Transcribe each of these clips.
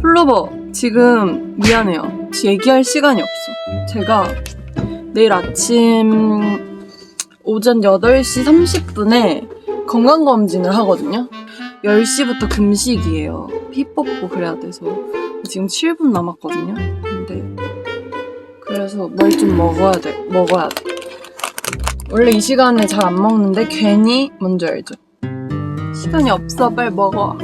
플로버, 지금 미안해요. 얘기할 시간이 없어. 제가 내일 아침 오전 8시 30분에 건강검진을 하거든요. 10시부터 금식이에요. 피 뽑고 그래야 돼서. 지금 7분 남았거든요. 근데, 그래서 뭘 좀 먹어야 돼. 먹어야 돼. 원래 이 시간에 잘 안 먹는데 괜히 뭔지 알죠? 시간이 없어. 빨리 먹어.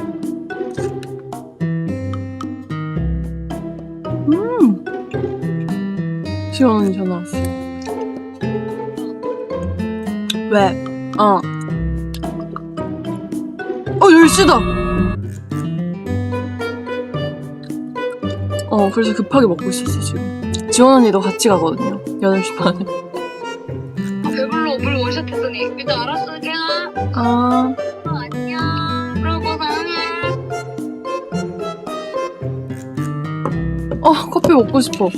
지원 언니 전화 왔어. 왜? 어. 어, 10시다! 어, 그래서 급하게 먹고 있었어, 지금. 지원 언니도 같이 가거든요. 8시 반에. 배불러 오늘 오셨더니 일단 알았어 걔야 아, 어, 안녕 뭐 사랑해 어, 커피 먹고 싶어.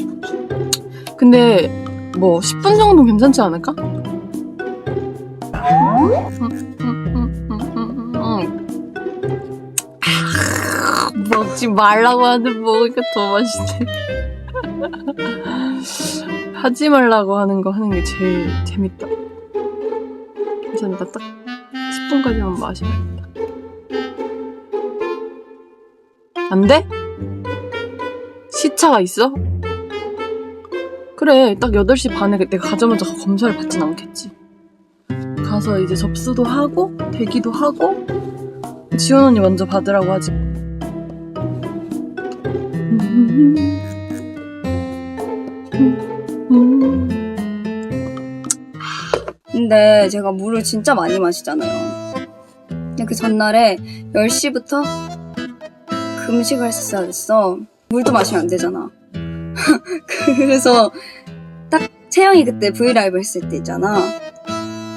근데, 뭐, 10분 정도 괜찮지 않을까? 먹지 말라고 하는데 먹으니까 더 맛있네. 하지 말라고 하는 거 하는 게 제일 재밌다. 괜찮다. 딱 10분까지만 마시겠다. 안 돼? 시차가 있어? 그래, 딱 8시 반에 내가 가자마자 검사를 받진 않겠지. 가서 이제 접수도 하고, 대기도 하고, 지원 언니 먼저 받으라고 하지. 근데 제가 물을 진짜 많이 마시잖아요. 근데 그 전날에 10시부터 금식을 했었어야 됐어. 물도 마시면 안 되잖아. 그래서 딱 채영이 그때 브이라이브 했을 때 있잖아.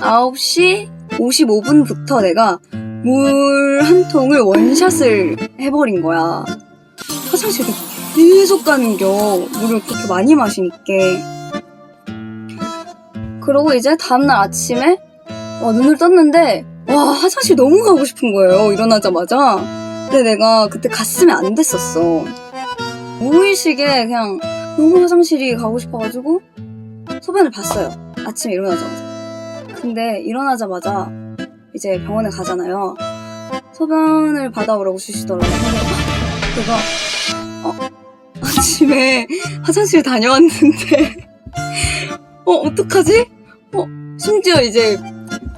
9시 55분부터 내가 물 한 통을 원샷을 해버린 거야. 화장실에 계속 가는 겨. 물을 그렇게 많이 마시니까. 그러고 이제 다음날 아침에 와, 눈을 떴는데 와 화장실 너무 가고 싶은 거예요 일어나자마자 근데 내가 그때 갔으면 안 됐었어 무의식에 그냥 너무 화장실이 가고 싶어가지고 소변을 봤어요 아침에 일어나자마자 근데 일어나자마자 이제 병원에 가잖아요 소변을 받아오라고 주시더라고요 내가 어, 아침에 화장실 다녀왔는데 어, 어떡하지? 어, 심지어 이제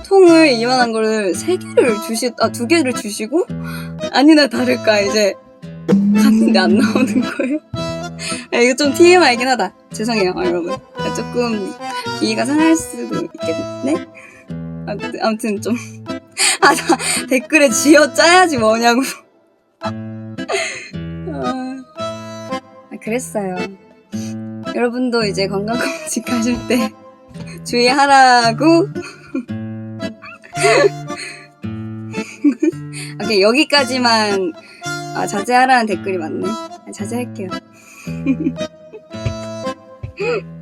통을 이만한 거를 세 개를 주시, 아, 두 개를 주시고, 아니나 다를까, 이제, 갔는데 안 나오는 거예요. 아, 이거 좀 TMI이긴 하다. 죄송해요, 아, 여러분. 아, 조금, 기회가 상할 수도 있겠네? 아무튼, 아무튼 좀, 아, 나 댓글에 쥐어 짜야지 뭐냐고. 아, 아, 그랬어요. 여러분도 이제 건강검진 가실 때 주의하라고. 오케이, 여기까지만 아, 자제하라는 댓글이 많네. 아, 자제할게요. Hmm.